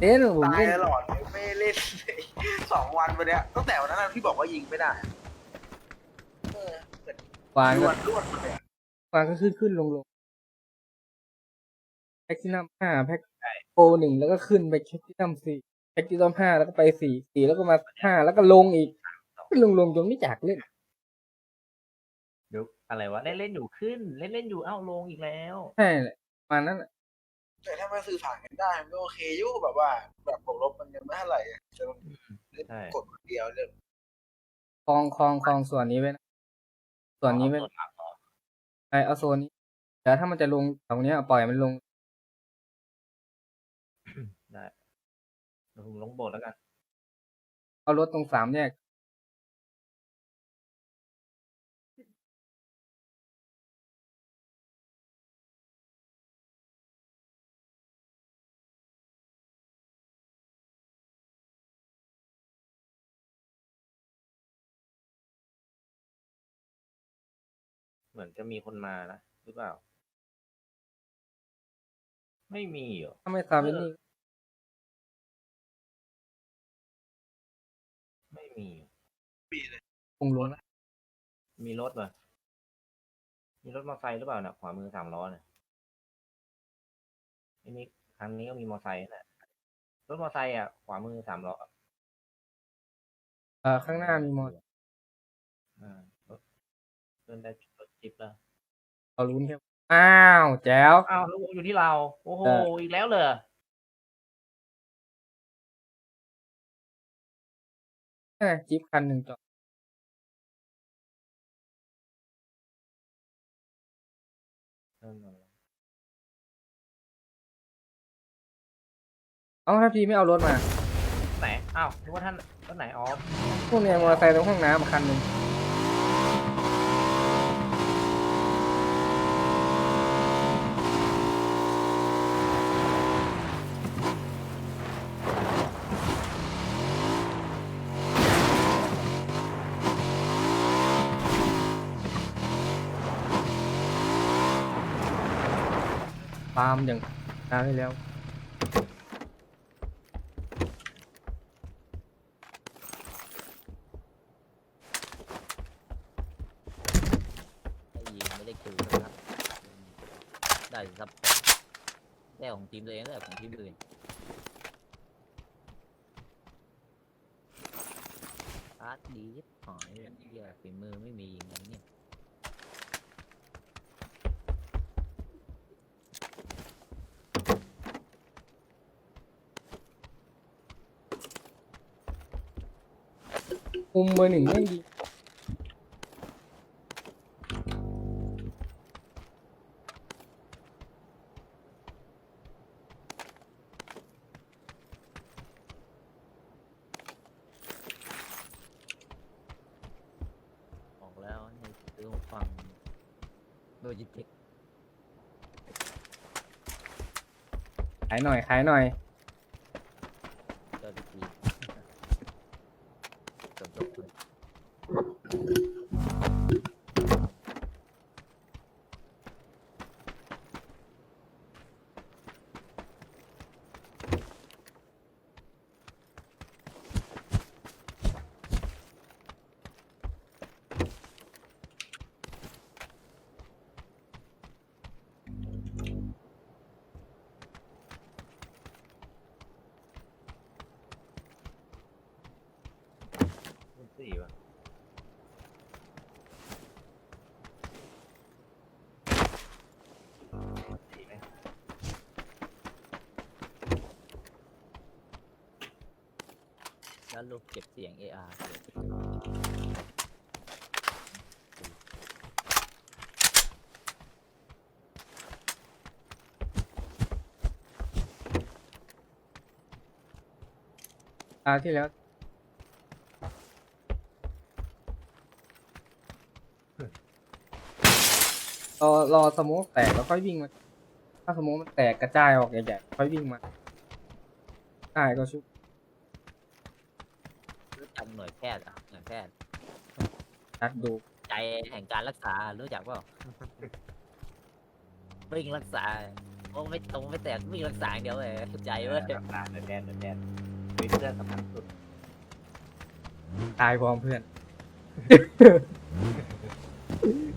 เล่นผมตายเล่นตลอดไม่เล่นเลยสองวันไปเนี้ยตั้งแต่วันนั้นนะที่บอกว่ายิงไม่ได้อะเออเกิดวางรก็วดรวดมาเลยอะวางก็ขึ้นขึ้นลงลงแพ็กที่นัมห้าแพ็กโปรหนึ่งแล้วก็ขึ้นไปแพ็กที่นัมสี่แพ็กที่นัมห้าแล้วก็ไปสี่สี่แล้วก็มาห้าแล้วก็ลงอีกขึ้นลงลงจนไม่อยากเล่น เดี๋ยวอะไรวะเล่นเล่นอยู่ขึ้น เล่นเล่นอยู่เอ้าลงอีกแล้ว ใช่แหละประมาณนั้นแหละ แต่ถ้ามาสื่อสารกันได้มันก็โอเคอยุ่แบบว่า แบบบวกลบมันยังไม่เท่าไหร่อะจะเล่นใช่กดคนเดียวเรื่องคลองคลองคลองส่วนนี้ไว้นะส่วนนี้ไว้เอาส่วนหลักเหรอไอเอาโซนนี้แต่ถ้ามันจะลงตรงเนี้ยปล่อยมันลงได้เดี๋ยวผมลงโบสถ์แล้วกัน เอารถตรงสามแยก เหมือนจะมีคนมานะ หรือเปล่า ไม่มีเหรอถ้าไม่ซาวินี่ไม่มีคงลงแล้วมีรถเหรอมีรถมอเตอร์ไซค์หรือเปล่าเนี่ยขวามือสามล้อเนี่ยอันนี้ครั้งนี้ก็มีมอเตอร์ไซค์นะรถมอเตอร์ไซค์อะ ขวามือสามล้อเอ่อข้างหน้ามีมออ่ารถเดินได้ รถจิบแล้วเอาลุ้นแค่อ้าวแจ๋ว อ้าวแล้ววงอยู่ที่เรา โอ้โห เอออีกแล้วเลยแม่จิ๊บคันหนึ่งจอดเออเอาถ้าพี่ไม่เอารถมาไหน อ้าวนึกว่าท่านรถไหน อ๋อ พวกเนี้ยมอเตอร์ไซค์ตรงห้องน้ำอะคันหนึ่ง ตามอย่างนานที่แล้ว ได้ยิงไม่ได้คิวนะครับ ได้ซับพอร์ตได้ของทีมตัวเองได้ของทีมอื่นอาร์ตดีหายเหี้ยฝีมือไม่มียิงอะไรเนี่ย มุมเบอร์หนึ่งไม่ดีบอกแล้วให้ซื้อหูฟังโลจิเทค ขายหน่อยขายหน่อย ก็ดีจบจบทุน รุ่นสี่ป่ะสี่ไหม แล้วลูกเก็บเสียง AR เก็บตาที่แล้ว รอรอสโมกแตกแล้วค่อยวิ่งมา ถ้าสโมกมันแตกกระจายออกใหญ่ๆค่อยวิ่งมาได้ก็ชุบ รู้ จักหน่วยแพทย์อะหน่วยแพทย์นัดดูใจแห่งการรักษารู้จักเปล่าวิ่งรักษาโอ้ไม่ตรงไม่แตกมีรักษาอย่างเดียวเลยใจเว้ยเดินแดนเดินแดนเดินแดนวิเพื่อนสำคัญสุดตายพร้อมเพื่อน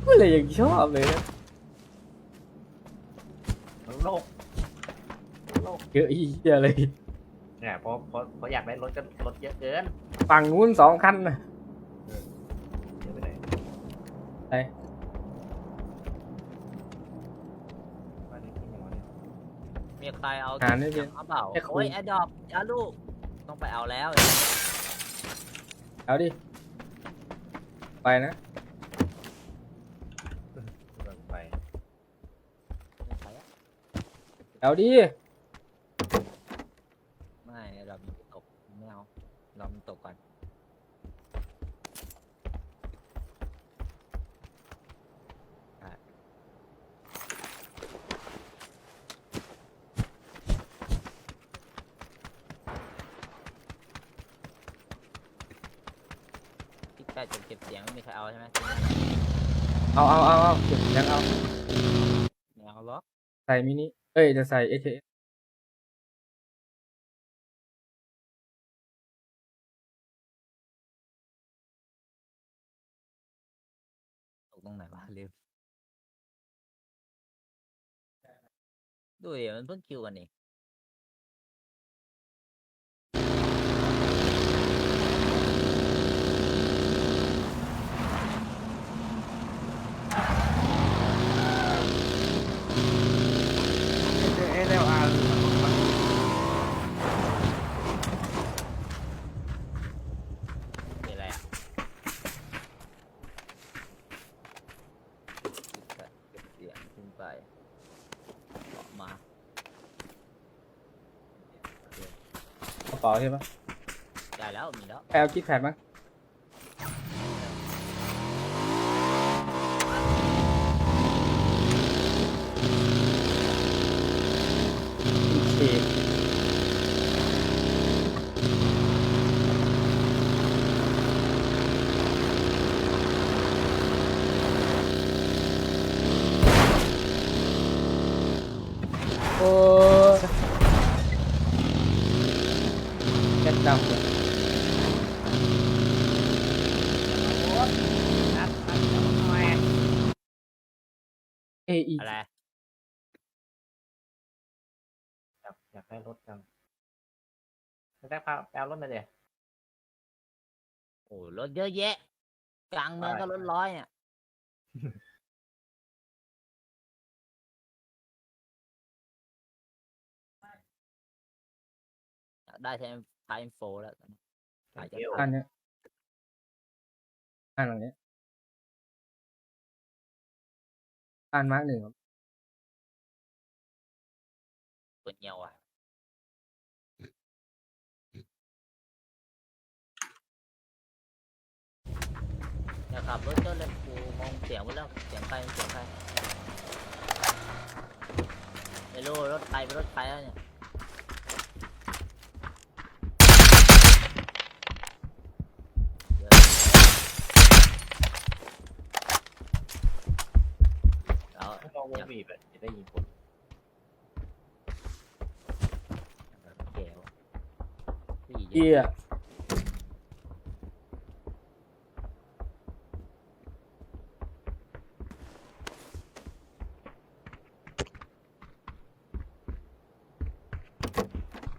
ก็เลยยังชอบเลยนะโลกโลกเยอะอีเหี้ยเลยเนี่ยเพราะเพราะเพราะอยากได้รถก็รถเยอะเกิน ฝั่งนู้นสองคันนะเยอะไปไหนไปบ้านนี้ที่ไหนวะเนี่ยมีใครเอาหาไม่เป็นเอาเปล่าแค่คุย โอ้ยแอดดอปยาลูก ต้องไปเอาแล้วเอาดิ ไปนะเดินไปเอาดิ ไม่เรามีตกไม่เอา เรามีตกก่อนที่แปดจนเก็บเสียงไม่มีใครเอาใช่ไหมเอาเอาเอาเอาเก็บยังเอาไม่เอาหรอก ใส่มินิ เอ้ย จะใส่เดูดิมันเพิ่งคิวกันเอง เอเดลอาร์ มีอะไรอะเก็บเสียงขึ้นไปออกมา กระ เป๋าใช่ปะได้แล้วมีแล้วใครเอาคิดแพดมั้งโอเคโอ้แก๊สดำเลย นัดนัดเดี๋ยวหน่อย เออีอะไรอยากอยากได้รถจังไม่ได้พาแปลรถมาเดี๋ยวโอ้รถเยอะแยะ กลางเมืองก็รถร้อยอะอยากได้ใช้ไทม์โฟแล้วตอนนี้ขายจะเดี๋ยวอันเนี้ยอันหลังเนี้ย อันมาร์กหนึ่งครับตัวเงียวอะอย่าขับรถเจ้าเลยกูมองเสียงไปแล้วเสียงใครเสียงใครไม่รู้รถใครเป็นรถใครแล้วเนี่ย เดี๋ยวแล้ว ลองวงบีบอะจะได้ยินผล เก๋วพี่ เกีย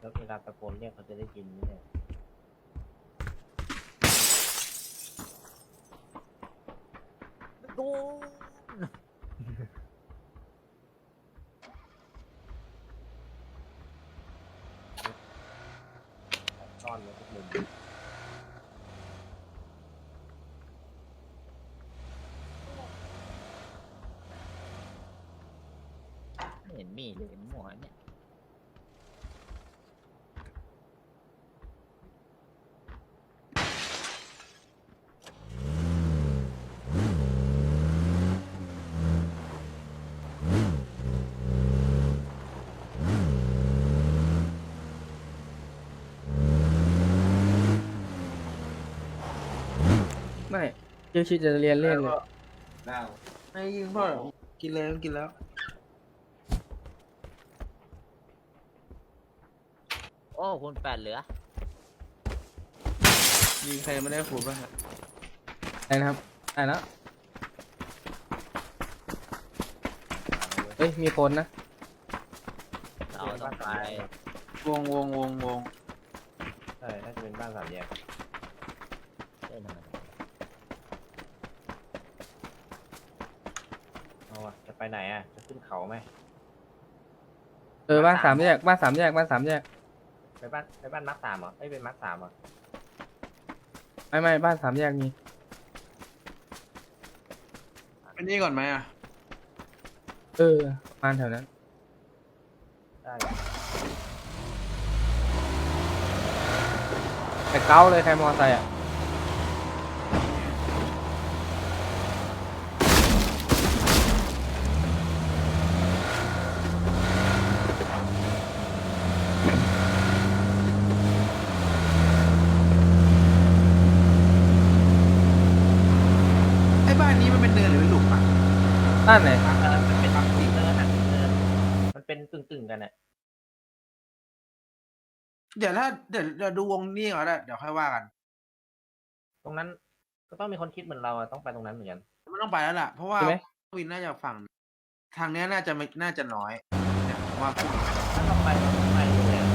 แล้วเวลาตะโกนเรียกเขาจะได้ยินไหมเนี่ย ดู ซ่ อนเลยทุกมุมไม่เห็นมีเลยหมวเนี่ย เรียกชื่จะเรียนเล่นเลยไม่ยิงพ่อกินแล้วกินแล้ว โอ้คนแปดเหลือ ยิงใครไม่ได้ขูดบ้างฮะได้นะครับได้แล้เฮ้ย มีคนนะ เราต้องไปวงวงวงวงใช่น่าจะเป็นบ้านสามแยก เล่นทม ไปไหนอะ จะขึ้นเขาไหม เออบ้านสามแยกบ้านสามแยกบ้านสามแยกไปบ้านไปบ้านมาร์คสามเหรอไอ้ยเป็นมาร์คสามเหรอไม่ไม่บ้านสามแยกมีอันนี้ก่อนไหมอะเออประมาณแถวนั้นได้ แต่เก้าเลยใครมอไซค์อะ ไอ้บ้านนี้มันเป็นเนินหรือเป็นหลุมอะ บ้านไหนเออมันเป็นบางสิ่งเนินอะเนินมันเป็นกึ่งกึ่งๆกันอะเดี๋ยวถ้าเดี๋ยวเดี๋ยวดูวงนี้ก่อนได้เดี๋ยวค่อยว่ากัน ตรงนั้นก็ต้องมีคนคิดเหมือนเราอะต้องไปตรงนั้นเหมือนกันไม่ต้องไปแล้วล่ะ เพราะว่าใช่ไหม วินน่าจะฝั่ง ทางเนี้ยน่าจะไม่น่าจะน้อยเนี่ยผมว่าพวก ถ้าต้องไปเราต้องไปเลยอะ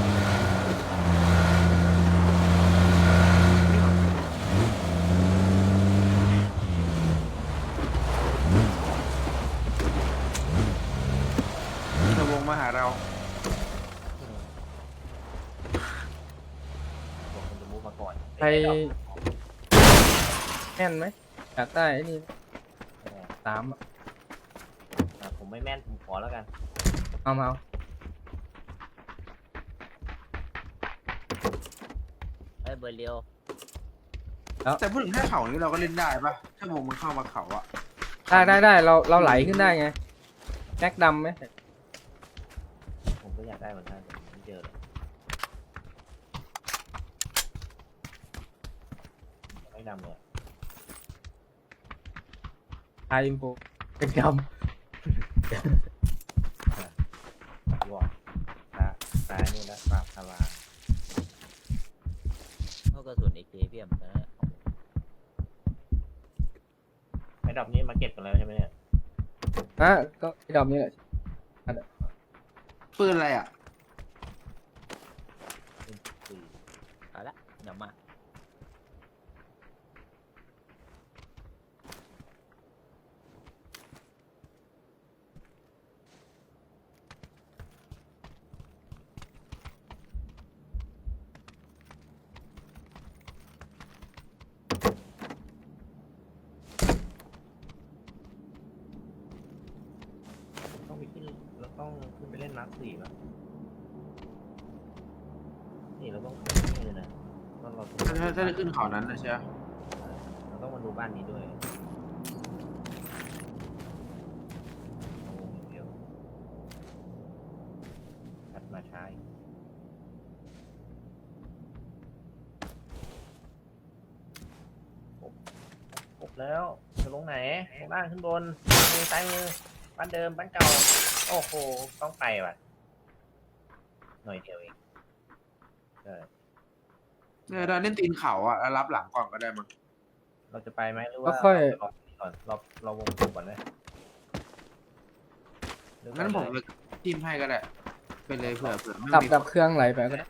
จะวงมาหาเรา บอกคนจะมูฟมาก่อน ใคร แม่นไหมอยากได้ไอ้นี่เออสามอะอะผมไม่แม่นผมขอแล้วกัน เอามาเอาเอ้ยเบอร์เรียวแต่พูดถึงถ้าเขานี้เราก็เล่นได้ปะถ้าวงมันเข้ามาเขาอะได้ได้ได้เราเราไหลขึ้นได้ไงแม็กดำไหมผมก็อยากได้เหมือนกันแต่ผม ไม่เจอเลยไม่ดำเลยทายอินโฟเป็นดวอกตาตานี่นะปราบพลาเขากระสุนอีกทีเพียมกันนะไอ้ดอกนี้มาเก็บกันแล้วใช่ไหมเนี่ยำอะก็ไอ้ดำนี่แหละปืนอะไรอะเป็นสี่เอาละเดี๋ยวมา ต้องไปขึ้นเราต้องขึ้นไปเล่นมาร์คสี่ป่ะนี่เราต้องขึ้นนี่เลยนะตอนเรา ถ้าถ้าถ้าได้ขึ้นเขานั้นนะใช่ไหมเราต้องมาดูบ้านนี้ด้วยโอ้เดี๋ยวถัดมาใช้าอีกครบครบแล้ว จะลงไหนลงล่างขึ้นบนมือซ้ายมือบ้านเดิมบ้านเก่า โอ้โห ต้องไปว่ะ หน่อยเดียวเอง เออ เราเล่นตีนเขาอะแล้วรับหลังก่อนก็ได้มั้งเราจะไปไหมหรือก็ว่าค่อย รอก่อนรอรอวงกลมก่อนไหมหรืองั้นผมไปเลยทีมให้ก็ได้ไปเลยเผื่อเผื่อไม่ดับมีดับเครื่องไหลไปก็ได้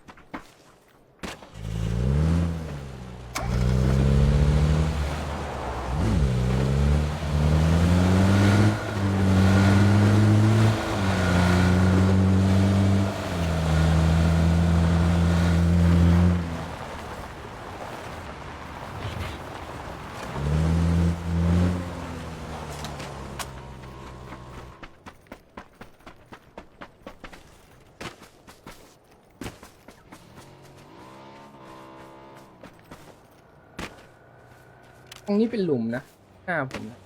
รงนี้เป็นหลุมนะหน้าผมนะ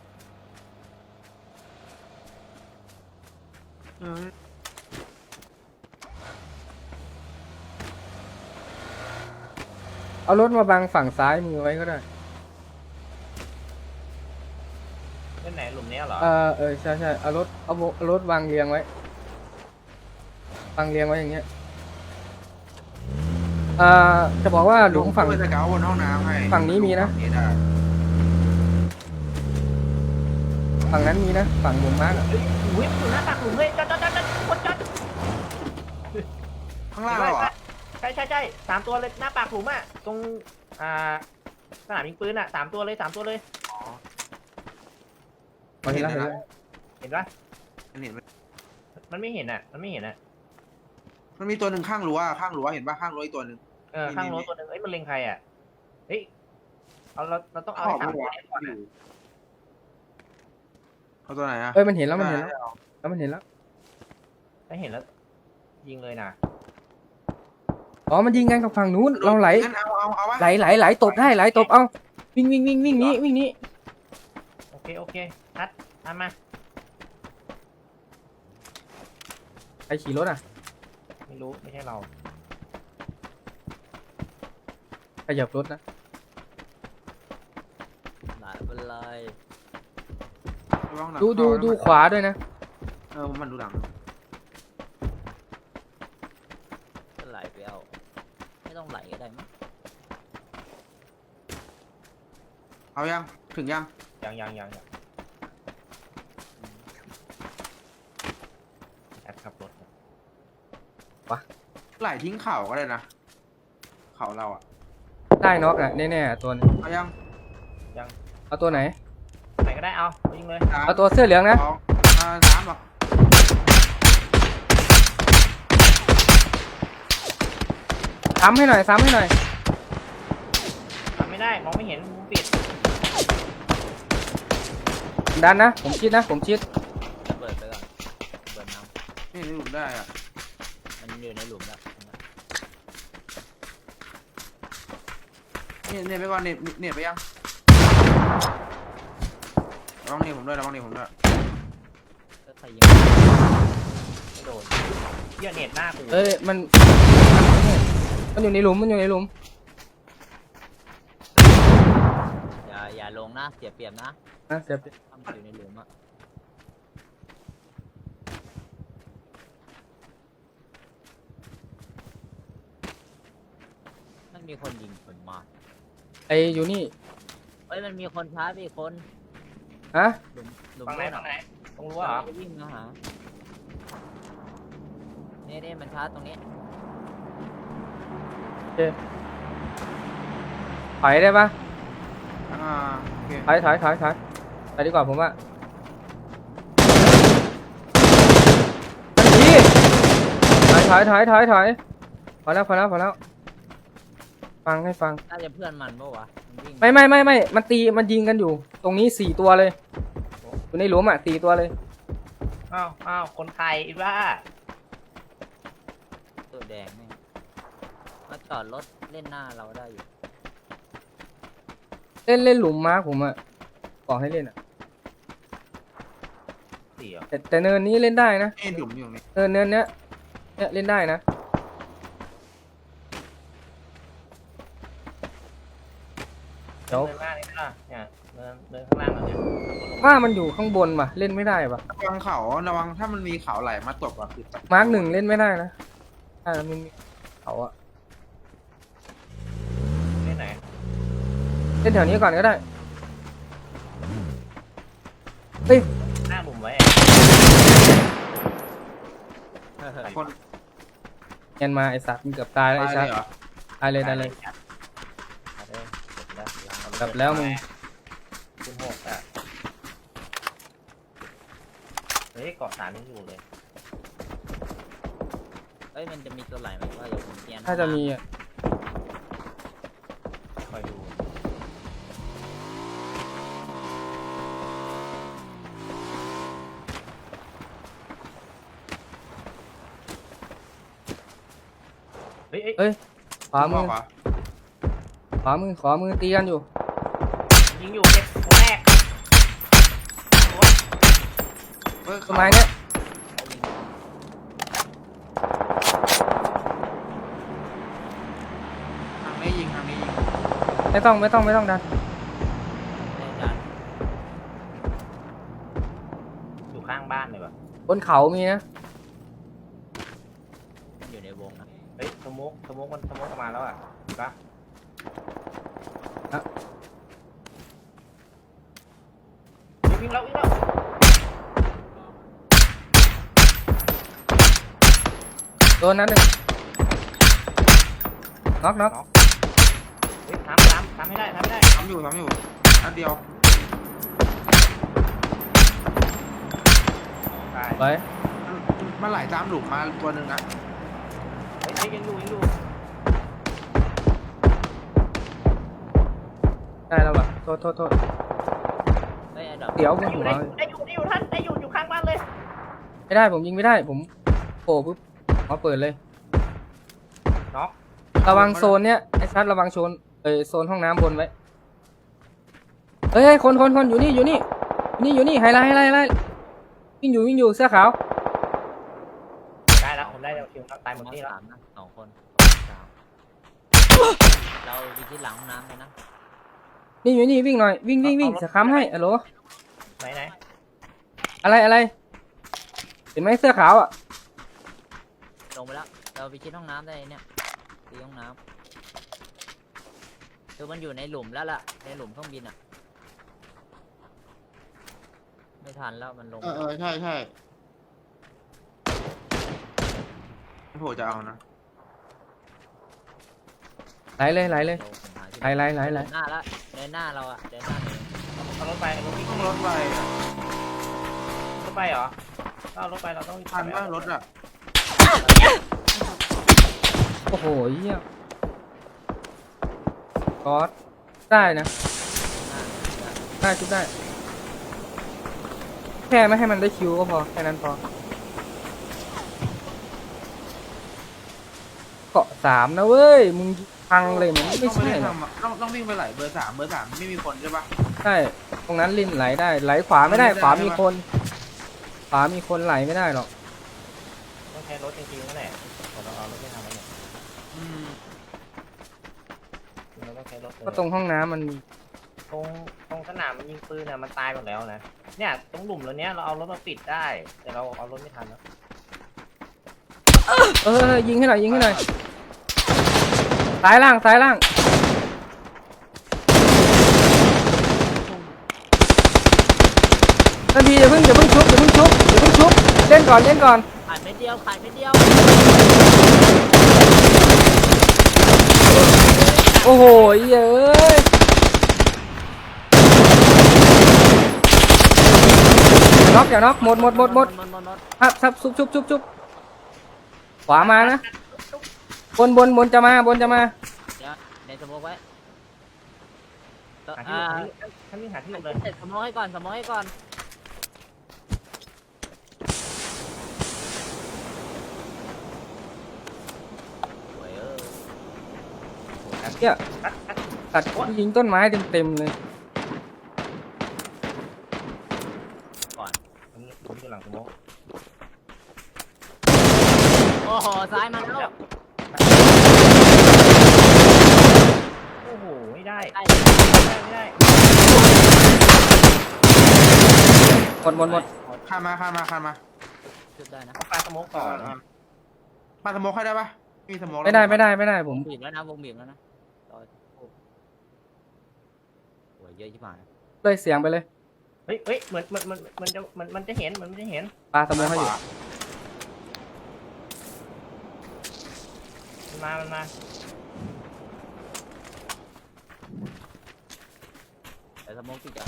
เออเอารถมาบังฝั่งซ้ายมือไว้ก็ได้เล่นไหนหลุมเนี้ยเหรอ เออเออใช่ใช่เอารถเอาเอารถวางเรียงไว้วางเรียงไว้อย่างเงี้ยอ่าจะบอกว่าหลุมฝั่ง เพื่อนสเกาต์บนห้องน้ำให้ฝั่งนี้มีนะ ฝั่งได้ ฝั่งนั้นมีนะฝั่งหมุมมาร์กอะเฮ้ยอุ้ยมันอยู่หน้าตักหลุมเลยจอดจอดจอดจอดคนจอดข้างล่างเหรอใช่ใช่ใช่สามตัวเลยหน้าปากหลุมอะตรงอ่าสนามยิงปืนอะสามตัวเลยสามตัวเลยอ๋อมาเห็นแล้วเห็นแล้วเห็นปะเห็นเห็นไหมมันไม่เห็นอะ มันไม่เห็นอะมันมีตัวหนึ่งข้างรั้วข้างรั้วเห็นปะข้างรั้วอีกตัวหนึ่งเออนี่ข้างรถนี่ตัวหนึงเอ้ยมันเล็งใครอะเฮ้ยเอาเราเราต้องเอาขอให้บสามไม่ตัวไหวเนี่ยก่อนออะยู่ เอาตัวไหนอะเอ้ยมันเห็นแล้วมันเห็นแล้วได้อาแล้วมันเห็นแล้วถ้าเห็นแล้วยิงเลยนะอ๋อมันยิงกันกับฝั่งนู้นเราไหลงั้นเอาเอาเอาวะไหลไหลไหลตบได้ไหลตบเอาวิ่งวิ่งวิ่งวิ่งนี้วิ่งนี้โอเคโอเคนัดตามมาใครขี่รถอะไม่รู้ไม่ใช่เราขยับรถนะหลายเป็นไร ระวังหลังดูดูเข้านะดูขวาด้วยนะ เออมันดูหลังก็ไหลไปเอาไม่ต้องไหลก็ได้มั้งเอายัง ถึงยัง ยังยังยังยังแอดขับรถครับไหลทิ้งเข่าก็ได้นะ เข่าเราอะได้น็อกอะแน่ๆตัวนึงเอายัง เอาตัวไหนไหนก็ได้ เอายิงเลยสามเอาตัวเสื้อเหลืองนะ สองอ่าสามหรอซ้ำให้หน่อย ซ้ำให้หน่อย ทำไม่ได้มองไม่เห็นมุมปิดดันนะ ผมชิดนะ ผมชิด ระเบิดไปก่อนระเบิดน้นี่ในหลุมได้อะำมันอยู่ในหลุมแล้วเนี่ยเนี่ยไปก่อนเนี่ยเนี่ยไปยังระ วังเนี่ยผมด้วยระวังเนี่ยผมด้วยก็ใครยิงไม่โดนเหี้ยเน็ตหน้ากูเอ้ยมัน มันอยู่ในหลุมมันอยู่ในหลุมอย่าอย่าลงนะเสียเปรียบนะนะเสียบถ้ามันอยู่ในหลุมอะมันมีคนยิงผมมาไออยู่นี่ เอ้ยมันมีคนช้าไปอีกคน ฮะหลุมหลุมฝั่งไหนโน่นฝั่งไหนอะตรงรั้วเหรอไปวิ่งมาหาเนี่ยเนี่ยมันช้าตรงนี้ถอยได้ปะอ่าโอเคถอยถอยถอยถอยไปดีกว่าผมว่าทันทีถอยถอยถอยถอยพอแล้วพอแล้วพอแล้ว ฟังให้ฟังน่าจะเพื่อนมันปะวะมัน วิ่งไม่ไม่ไม่ไม่มันตีมันยิงกันอยู่ ตรงนี้สี่ตัวเลยอยู่ในหลุมอะสี่ตัวเลย อ้าวอ้าวคนไทยอีบ้าตัวแดงนี่มาจอดรถเล่นหน้าเราได้อยู่เล่นเล่นหลุมมาร์คผมอะบอกให้เล่นอะเสียแต่แต่เนินนี้เล่นได้นะนี่หลุมอยู่นี่เนินเนินเนี้ยเนี่ยเล่นได้นะ เดี๋ยวเดินหน้านี่นะเนี่ยเดินเดินข้างล่างเราเนี่ยว่ามันอยู่ข้างบนว่ะเล่นไม่ได้ว่ะระวังเขาระวังถ้ามันมีเขาไหลมาตบอะคือตัดมาร์คหนึ่งเล่นไม่ได้นะถ้ามันมีเขาอะเล่นไหนเล่นแถวนี้ก่อนก็ได้เฮ้ยหน้าหลุมไว้คนเงียนมาไอสัตว์มันเกือบตายแล้วไอตายสัตว์เลยเหรอตายเลยตายเลย เอาเลยเสร็จแล้วกลับแล้วมึงคุณหกอะ เฮ้ยเกาะสามยังอยู่เลย เอ้ยมันจะมีตัวไหลไหมว่าอย่าผมเกียนถ้าจะมีอะคอยดูเฮ้ยเอ้ยขวามือขวาขวามือขวามือตีกันอยู่ ต้นไม้เนี้ยทางนี้ยิงทางนี้ยิงไม่ต้องไม่ต้องไม่ต้องดันได้ดันอยู่ข้างบ้านเลยว่ะบนเขามีนะ มันอยู่ในวงนะ เฮ้ยสมุกสมุกมันสมุกมา แล้วอะเห็นปะ อะ วิ่งแล้ววิ่งแล้ว โด นนั้นหนึ่งน็อกน็อกเฮ้ยทำทำทำให้ได้ทำให้ได้ทำอยู่ทำอยู่อันเดียวตายไปมันมันไหลตามหลุมมาตัวหนึ่งนะเฮ้ยเฮ้ยยังอยู่ยังอยู่ได้แล้วว่ะโทษโทษโทษได้ไอ้ดอกเดี๋ยวบได้นอยู่หัวได้ได้อยู่ได้อยู่ท่านได้อยู่อยู่ข้างบ้านเลย ไม่ได้ผมยิงไม่ได้ผมโผล่ปุ๊บ มาเปิดเลย น็อกระวังโซนเนี้ยไอ้ชัดระวังโซนเอยโซนห้องน้ำบนไว้เฮ้ยเฮ้ยคนคนคนอยู่นี่อยู่นี่อยู่นี่อยู่นี่ไฮไลท์ไฮไลท์ไฮไลท์วิ่งอยู่วิ่งอยู่เสื้อขาวได้แล้วผมได้แล้วคิวครับตายหมดนี่แล้วสามนะสองคนสามเราไปที่หลังห้องน้ำเลยนะนี่อยู่นี่วิ่งหน่อยวิ่งวิ่งวิ่งจะค้ำให้อะโหลไหนไหนอะไรอะไรเห็นไหมเสื้อขาวอะ ลงไปแล้ว เราไปที่ห้องน้ำได้เนี่ยที่ห้องน้ำคือมันอยู่ในหลุมแล้วล่ะ ในหลุมเครื่องบินอะ ไม่ทันแล้วมันลงเออเออใช่ใช่โผจะเอานะไหลเลยไหลเลยลงผมหาที่ไหลไหลไหลไหลเดินหน้าละเดินหน้าเราอะเดินหน้าเลยเอารถไปรถวิ่งต้องรถไปอะรถไปเหรอถ้าเอารถไปเราต้องทันว่ารถอะโอ้โหเยี่ยกอดได้นะ ได้ชุบได้ แค่ไม่ให้มันได้คิวก็พอ แค่นั้นพอ เกาะสามนะเว้ย มึงพังเลยมันไม่ต้องใช่ด้หรอกทำอะต้องต้องวิ่งไปไหลเบอร์สามเบอร์สามไม่มีคนใช่ปะใช่ ตรงนั้นลินไหลได้ ไหลขวาไม่ได้ไม่ได้ขวาใช่มีปะคน ขวามีคนไหลไม่ได้หรอกต้องใช้รถจริงๆนั่นแหละแต่เราเอารถไม่ทำแล้วเนี่ย อืม เราต้องใช้รถเลย ก็ตรงห้องน้ำมันมีตรงตรงสนามมันยิงปืนน่ะมันตายหมดแล้วนะ เนี่ยตรงหลุมแล้วเนี้ยเราเอารถมาปิดได้ แต่เราเอารถไม่ทันแล้วเออยิงให้หน่อยยิงให้หน่อยซ้ายล่างซ้ายล่างทันทีอย่าเพิ่งอย่าเพิ่งชุบอย่าเพิ่งชุบอย่าเพิ่งชุบเล่นก่อนเล่นก่อน ขาดเม็ดเดียวขาดเม็ดเดียว โอ้โหเย้ย อย่าน็อกอย่าน็อกหมดหมดหมดหมดหมดหมดหมดครับครับชุบชุบชุบชุบขวามานะบนบนบนจะมาบนจะมาเดี๋ยวในสมมติไว้แล้วหาที่อ่าหลบท่านวิ่งหาที่หลบเลยเสร็จสมมติให้ก่อนสมมติให้ก่อนโอ้ยเออเนี่ยทัดทัดตัดยิงต้นไม้เต็มเต็มๆเลย ก่อน ผมผมอยู่ หลังสมองโอ้โหซ้ายมาแล้วโอ้โห ไม่ได้ได้ไม่ได้ไม่ได้ หมดหมดหมดข้ามมาข้ามมาข้ามมาจุดได้นะเอาปลาสโมกก่อนมาสโมกให้ได้ปะมีสโมกไม่ได้ไม่ได้ไม่ได้ผวม งบีบแล้วนะวงบีบแล้วนะต่อโอ้ยเยอะชิบหายเลยเสียงไปเลย เฮ้ยเฮ้ยเหมือนเหมือนเหมือนมันจะมันมันจะเห็นเหมือนมันจะเห็นปลาสมองให้อยู่มันมามันมาแต่สมองติดอะ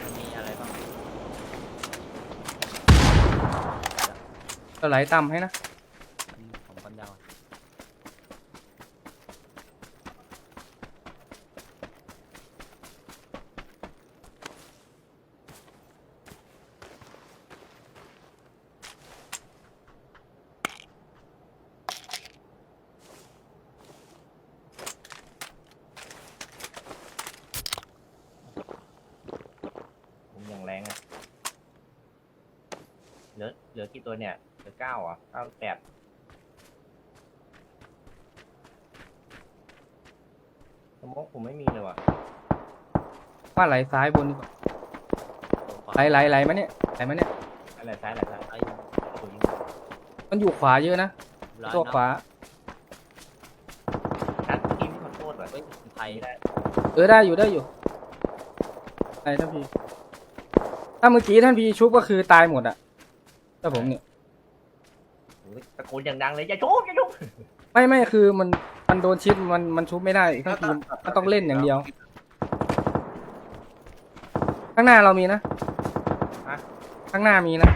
มันมีอะไรบ้างจะไหลต่ำให้นะ อืมของคนยาวอะ ผมอย่างแรงอะเห ลือเหลือกี่ตัวเนี่ยเหลือเก้าเหรอะเก้าแปดสโมกผมไม่มีเลยว่ะว่าไหลซ้ายบนดีกว่าตัวขวาไหลไหลไหลมาเนี่ยไหลมาเนี่ยอะไรซ้ายอะไรซ้ายไอ้ผมมันอยู่ขวาเยอะนะร้อยตัวเนอะขวา นัดเมื่อกี้พี่ขอโทษว่ะเฮ้ยไทยไม่ได้เออได้อยู่ได้อยู่ไอ้ท่านพี่ถ้าเมื่อกี้ท่านพี่ชุบก็คือตายหมดอะ แต่ผมเนี่ยโอ้ยตะโกนอย่างดังเลยอย่าชุบอย่าชุบไม่ไม่คือมันมันโดนชิดมันมันชุบไม่ได้ท่านพี่มันต้องเล่นอย่างเดียว ข้างหน้าเรามีนะข้างหน้ามีนะ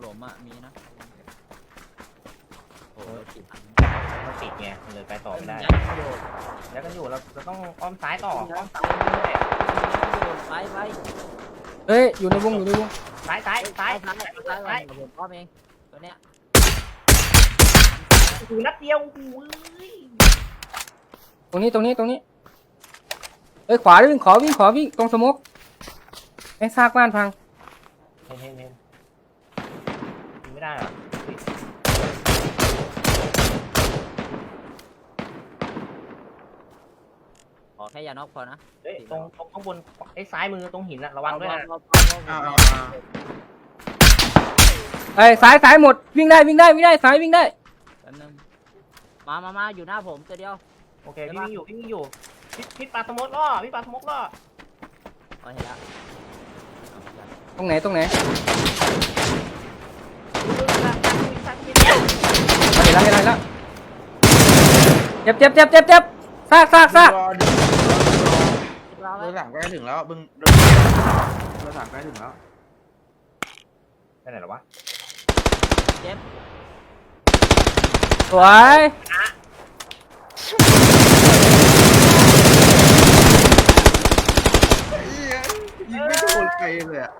หลมอะมีนะโอ้ยติดอันมันติดไงมันเลยไปต่อไม่ได้ยัดประโยชน์แล้วกันอยู่เราเราต้องอ้อมซ้ายต่ออ้อมซ้ายไปไปเฮ้ยอยู่ในวงอยู่ในวง ซ้ายซ้ายซ้ายซ้าซ้ายยซ้ายซ้ายผมอ้อมเองตัวเนี้ยอยู่นัดเดียวโอ้ยตรงนี้ตรงนี้ตรงนี้เอ้ยขวาวิ่งขอวิ่งขอวิ่งตรงสมกไอ้ซากบ้านพัง เห็นเห็นเห็นยิงไม่ได้เหรอ ขอ แค่ยานอกพอนะเฮ้ยตรงตรงข้างบนไอ้ซ้ายมือตรงหินอะระวังด้วยนะเอาเอาเอาเอาเอาเอาไอ้ยสายสายหมดวิ่งได้วิ่งได้วิ่งได้สายวิ่งได้แป๊บนึงมามามาอยู่หน้าผมตัวเดียว โอเคพี่วิ่งอยู่พี่วิ่งอยู่พี่พี่ปาสโมกล่อพี่ปาสโมกล่อเอาเห็นแล้วตรงไหนตรงไหนดูดูดูดูดูดูดูเห็นแล้วเห็นแล้วเห็นแล้วเจ็บเจ็บเจ็บเจ็บเจ็บซากซากซากรอดึ งรอเบไว้อร์สามใกล้ถึงแล้วบึงเบอร์สามใกล้ถึงแล้วไปไหนหรอวะเจ็บสวยยิงไม่โดนใครเลยอะ